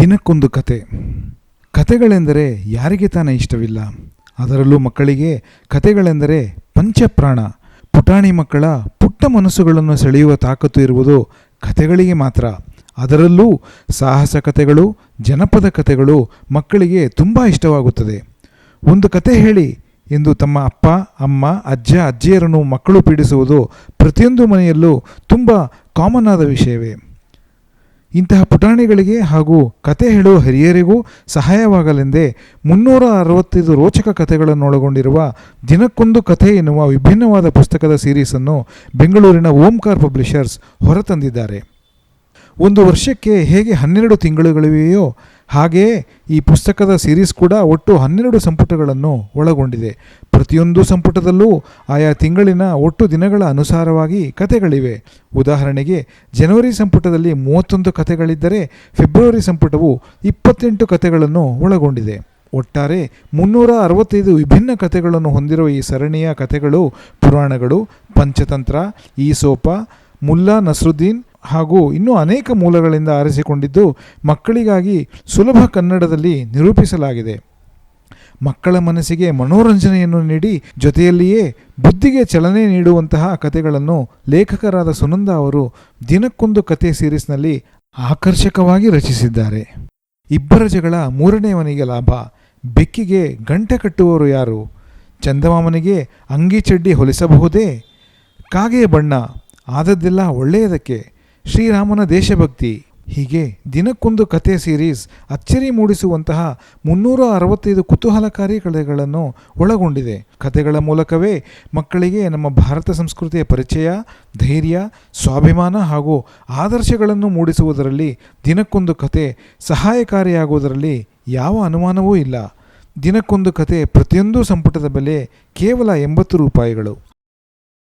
ದಿನಕ್ಕೊಂದು ಕತೆ. ಕತೆಗಳೆಂದರೆ ಯಾರಿಗೆ ತಾನೇ ಇಷ್ಟವಿಲ್ಲ. ಅದರಲ್ಲೂ ಮಕ್ಕಳಿಗೆ ಕತೆಗಳೆಂದರೆ ಪಂಚಪ್ರಾಣ, ಪುಟಾಣಿ ಮಕ್ಕಳ ಪುಟ್ಟ ಮನಸ್ಸುಗಳನ್ನು ಸೆಳೆಯುವ ತಾಕತ್ತು ಇರುವುದು ಕತೆಗಳಿಗೆ ಮಾತ್ರ. ಅದರಲ್ಲೂ ಸಾಹಸ ಕತೆಗಳು, ಜನಪದ ಕತೆಗಳು ಮಕ್ಕಳಿಗೆ ತುಂಬ ಇಷ್ಟವಾಗುತ್ತದೆ. ಒಂದು ಕತೆ ಹೇಳಿ ಎಂದು ತಮ್ಮ ಅಪ್ಪ, ಅಮ್ಮ, ಅಜ್ಜ, ಅಜ್ಜಿಯರನ್ನು ಮಕ್ಕಳು ಪೀಡಿಸುವುದು ಪ್ರತಿಯೊಂದು ಮನೆಯಲ್ಲೂ ತುಂಬ ಕಾಮನ್ ಆದ ವಿಷಯವೇ. ಇಂತಹ ಪುಟಾಣಿಗಳಿಗೆ ಹಾಗೂ ಕತೆ ಹೇಳುವ ಹಿರಿಯರಿಗೂ ಸಹಾಯವಾಗಲೆಂದೇ ಮುನ್ನೂರ ಅರವತ್ತೈದು ರೋಚಕ ಕಥೆಗಳನ್ನೊಳಗೊಂಡಿರುವ ದಿನಕ್ಕೊಂದು ಕಥೆ ಎನ್ನುವ ವಿಭಿನ್ನವಾದ ಪುಸ್ತಕದ ಸೀರೀಸನ್ನು ಬೆಂಗಳೂರಿನ ಓಂಕಾರ್ ಪಬ್ಲಿಷರ್ಸ್ ಹೊರತಂದಿದ್ದಾರೆ. ಒಂದು ವರ್ಷಕ್ಕೆ ಹೇಗೆ ಹನ್ನೆರಡು ತಿಂಗಳುಗಳಿವೆಯೋ ಹಾಗೆಯೇ ಈ ಪುಸ್ತಕದ ಸೀರೀಸ್ ಕೂಡ ಒಟ್ಟು ಹನ್ನೆರಡು ಸಂಪುಟಗಳನ್ನು ಒಳಗೊಂಡಿದೆ. ಪ್ರತಿಯೊಂದು ಸಂಪುಟದಲ್ಲೂ ಆಯಾ ತಿಂಗಳಿನ ಒಟ್ಟು ದಿನಗಳ ಅನುಸಾರವಾಗಿ ಕಥೆಗಳಿವೆ. ಉದಾಹರಣೆಗೆ, ಜನವರಿ ಸಂಪುಟದಲ್ಲಿ ಮೂವತ್ತೊಂದು ಕಥೆಗಳಿದ್ದರೆ ಫೆಬ್ರವರಿ ಸಂಪುಟವು ಇಪ್ಪತ್ತೆಂಟು ಕಥೆಗಳನ್ನು ಒಳಗೊಂಡಿದೆ. ಒಟ್ಟಾರೆ, ಮುನ್ನೂರ ಅರವತ್ತೈದು ವಿಭಿನ್ನ ಕಥೆಗಳನ್ನು ಹೊಂದಿರುವ ಈ ಸರಣಿಯ ಕಥೆಗಳು, ಪುರಾಣಗಳು, ಪಂಚತಂತ್ರ, ಈಸೋಪ, ಮುಲ್ಲಾ ನಸ್ರುದ್ದೀನ್ ಹಾಗೂ ಇನ್ನೂ ಅನೇಕ ಮೂಲಗಳಿಂದ ಆರಿಸಿಕೊಂಡಿದ್ದು ಮಕ್ಕಳಿಗಾಗಿ ಸುಲಭ ಕನ್ನಡದಲ್ಲಿ ನಿರೂಪಿಸಲಾಗಿದೆ. ಮಕ್ಕಳ ಮನಸ್ಸಿಗೆ ಮನೋರಂಜನೆಯನ್ನು ನೀಡಿ ಜೊತೆಯಲ್ಲಿಯೇ ಬುದ್ಧಿಗೆ ಚಲನೆ ನೀಡುವಂತಹ ಕಥೆಗಳನ್ನು ಲೇಖಕರಾದ ಸುನಂದ ಅವರು ದಿನಕ್ಕೊಂದು ಕತೆ ಸೀರೀಸ್ನಲ್ಲಿ ಆಕರ್ಷಕವಾಗಿ ರಚಿಸಿದ್ದಾರೆ. ಇಬ್ಬರ ಜಗಳ ಮೂರನೆಯವನಿಗೆ ಲಾಭ, ಬೆಕ್ಕಿಗೆ ಗಂಟೆ ಕಟ್ಟುವವರು ಯಾರು? ಚಂದಮಾಮನಿಗೆ ಅಂಗಿ ಚಡ್ಡಿ ಹೊಲಿಸಬಹುದೇ? ಕಾಗೆಯ ಬಣ್ಣ, ಆದದ್ದೆಲ್ಲ ಒಳ್ಳೆಯದಕ್ಕೆ? ಶ್ರೀರಾಮನ ದೇಶಭಕ್ತಿ. ಹೀಗೆ ದಿನಕ್ಕೊಂದು ಕತೆ ಸೀರೀಸ್ ಅಚ್ಚರಿ ಮೂಡಿಸುವಂತಹ ಮುನ್ನೂರ ಅರವತ್ತೈದು ಕುತೂಹಲಕಾರಿ ಕಲೆಗಳನ್ನು ಒಳಗೊಂಡಿದೆ. ಕಥೆಗಳ ಮೂಲಕವೇ ಮಕ್ಕಳಿಗೆ ನಮ್ಮ ಭಾರತ ಸಂಸ್ಕೃತಿಯ ಪರಿಚಯ, ಧೈರ್ಯ, ಸ್ವಾಭಿಮಾನ ಹಾಗೂ ಆದರ್ಶಗಳನ್ನು ಮೂಡಿಸುವುದರಲ್ಲಿ ದಿನಕ್ಕೊಂದು ಕತೆ ಸಹಾಯಕಾರಿಯಾಗುವುದರಲ್ಲಿ ಯಾವ ಅನುಮಾನವೂ ಇಲ್ಲ. ದಿನಕ್ಕೊಂದು ಕತೆ ಪ್ರತಿಯೊಂದು ಸಂಪುಟದ ಬೆಲೆ ಕೇವಲ ಎಂಬತ್ತು ರೂಪಾಯಿಗಳು.